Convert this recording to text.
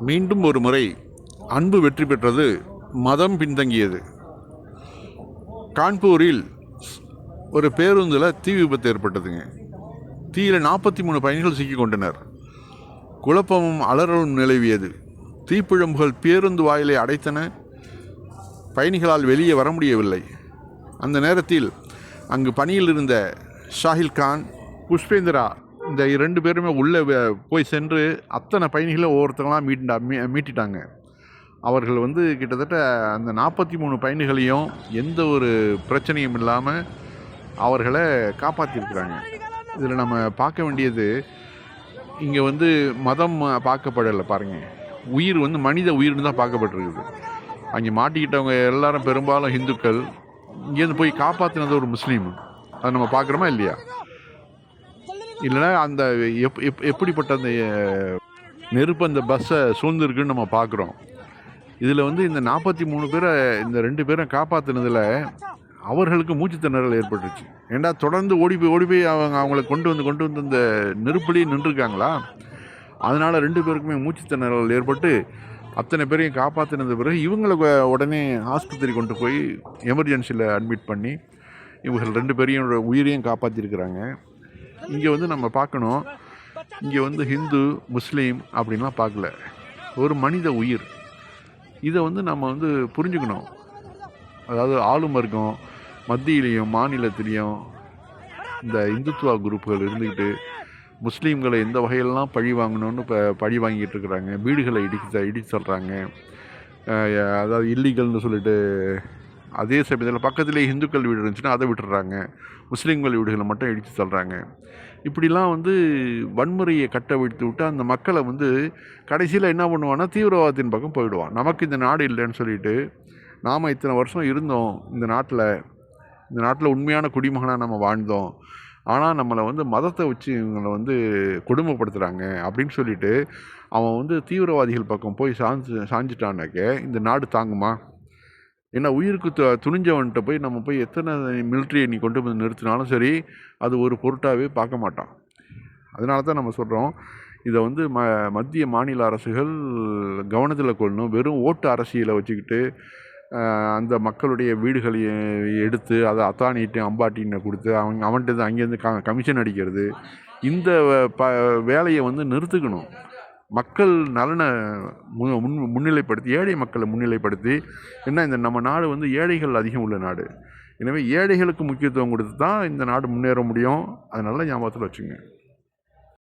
மீண்டும் ஒரு முறை அன்பு வெற்றி பெற்றது மதம் பின்தங்கியது. கான்பூரில் ஒரு பேருந்தில் தீ விபத்து ஏற்பட்டதுங்க. தீயில் நாற்பத்தி மூணு பயணிகள் சிக்கிக்கொண்டனர். குழப்பமும் அலறலும் நிலவியது. தீப்பிழம்புகள் பேருந்து வாயிலை அடைத்தன. பயணிகளால் வெளியே வர முடியவில்லை. அந்த நேரத்தில் அங்கு பணியில் இருந்த ஷாஹில் கான் புஷ்பேந்திரா இந்த ரெண்டு பேருமே உள்ளே போய் சென்று அத்தனை பயணிகளை ஒவ்வொருத்தங்களாம் மீட்டா மீ மீட்டிட்டாங்க. அவர்கள் வந்து கிட்டத்தட்ட அந்த நாற்பத்தி மூணு பயணிகளையும் எந்த ஒரு பிரச்சனையும் இல்லாமல் அவர்களை காப்பாற்றிருக்கிறாங்க இதில் நம்ம பார்க்க வேண்டியது இங்கே வந்து மதம் பார்க்கப்படலை பாருங்கள் உயிர் வந்து மனித உயிர்னு தான் பார்க்கப்பட்டிருக்குது. அங்கே மாட்டிக்கிட்டவங்க எல்லாரும் பெரும்பாலும் இந்துக்கள் இங்கேருந்து போய் காப்பாற்றினது ஒரு முஸ்லீம். அதை நம்ம பார்க்குறோமா இல்லையா? இல்லைன்னா அந்த எப் எப் எப்படிப்பட்ட அந்த நெருப்பு அந்த பஸ்ஸை சூழ்ந்துருக்குன்னு நம்ம பார்க்குறோம். இதில் வந்து இந்த நாற்பத்தி மூணு பேரை இந்த ரெண்டு பேரும் காப்பாற்றினதில் அவர்களுக்கு மூச்சு திணறல் ஏற்பட்டுருச்சு. ஏண்டா தொடர்ந்து ஓடி போய் ஓடி போய் அவங்க அவங்கள கொண்டு வந்து கொண்டு வந்து இந்த நெருப்புலேயே நின்றுருக்காங்களா? அதனால் ரெண்டு பேருக்குமே மூச்சு திணறல் ஏற்பட்டு அத்தனை பேரையும் காப்பாற்றினது பிறகு இவங்களை உடனே ஆஸ்பத்திரி கொண்டு போய் எமர்ஜென்சியில் அட்மிட் பண்ணி இவர்கள் ரெண்டு பேரையும் உயிரையும் காப்பாற்றிருக்கிறாங்க இங்கே வந்து நம்ம பார்க்கணும். இங்கே வந்து ஹிந்து முஸ்லீம் அப்படின்லாம் பார்க்கல. ஒரு மனித உயிர். இதை வந்து நம்ம வந்து புரிஞ்சுக்கணும். அதாவது ஆளும் வர்க்கம் மத்தியிலையும் மாநிலத்திலையும் இந்த இந்துத்துவா குரூப்புகள் இருந்துக்கிட்டு முஸ்லீம்களை எந்த வகையிலலாம் பழி வாங்கணும்னு இப்போ பழி வாங்கிட்டு இருக்கிறாங்க. வீடுகளை இடிக்க இடிச்சு சொல்கிறாங்க அதாவது இல்லீகல்னு சொல்லிட்டு அதே சமயத்தில் பக்கத்திலே இந்துக்கள் வீடு இருந்துச்சுன்னா அதை விட்டுறாங்க முஸ்லீம்கள் வீடுகளை மட்டும் இடித்து தள்ளுறாங்க. இப்படிலாம் வந்து வன்முறையை கட்ட விடுத்து விட்டு அந்த மக்களை வந்து கடைசியில் என்ன பண்ணுவான்னா தீவிரவாதத்தின் பக்கம் போயிடுவான். நமக்கு இந்த நாடு இல்லைன்னு சொல்லிட்டு நாம் இத்தனை வருஷம் இருந்தோம். இந்த நாட்டில் இந்த நாட்டில் உண்மையான குடிமகனாக நம்ம வாழ்ந்தோம். ஆனால் நம்மளை வந்து மதத்தை வச்சு இவங்களை வந்து கொடுமைப்படுத்துகிறாங்க அப்படின்னு சொல்லிட்டு அவன் வந்து தீவிரவாதிகள் பக்கம் போய் சாஞ்சு சாஞ்சிட்டானாக்க இந்த நாடு தாங்குமா? ஏன்னா உயிருக்கு து துணிஞ்சவன்கிட்ட போய் நம்ம போய் எத்தனை மிலிட்ரியை நீ கொண்டு வந்து நிறுத்தினாலும் சரி அது ஒரு பொருட்டாகவே பார்க்க மாட்டான். அதனால தான் நம்ம சொல்கிறோம் இதை வந்து ம மத்திய மாநில அரசுகள் கவனத்தில் கொள்ளணும். வெறும் ஓட்டு அரசியலை வச்சுக்கிட்டு அந்த மக்களுடைய வீடுகளை எடுத்து அதை அத்தானிட்டு அம்பாட்டின்னு கொடுத்து அவங்க அவன்கிட்ட அங்கேருந்து க கமிஷன் அடிக்கிறது இந்த ப வேலையை வந்து நிறுத்துக்கணும். மக்கள் நலனை மு முன் முன்னிலைப்படுத்தி ஏழை மக்களை முன்னிலைப்படுத்தி என்ன இந்த நம்ம நாடு வந்து ஏழைகள் அதிகம் உள்ள நாடு. எனவே ஏழைகளுக்கு முக்கியத்துவம் கொடுத்து தான் இந்த நாடு முன்னேற முடியும். அதனால் ஞாபகத்தில் வச்சுங்க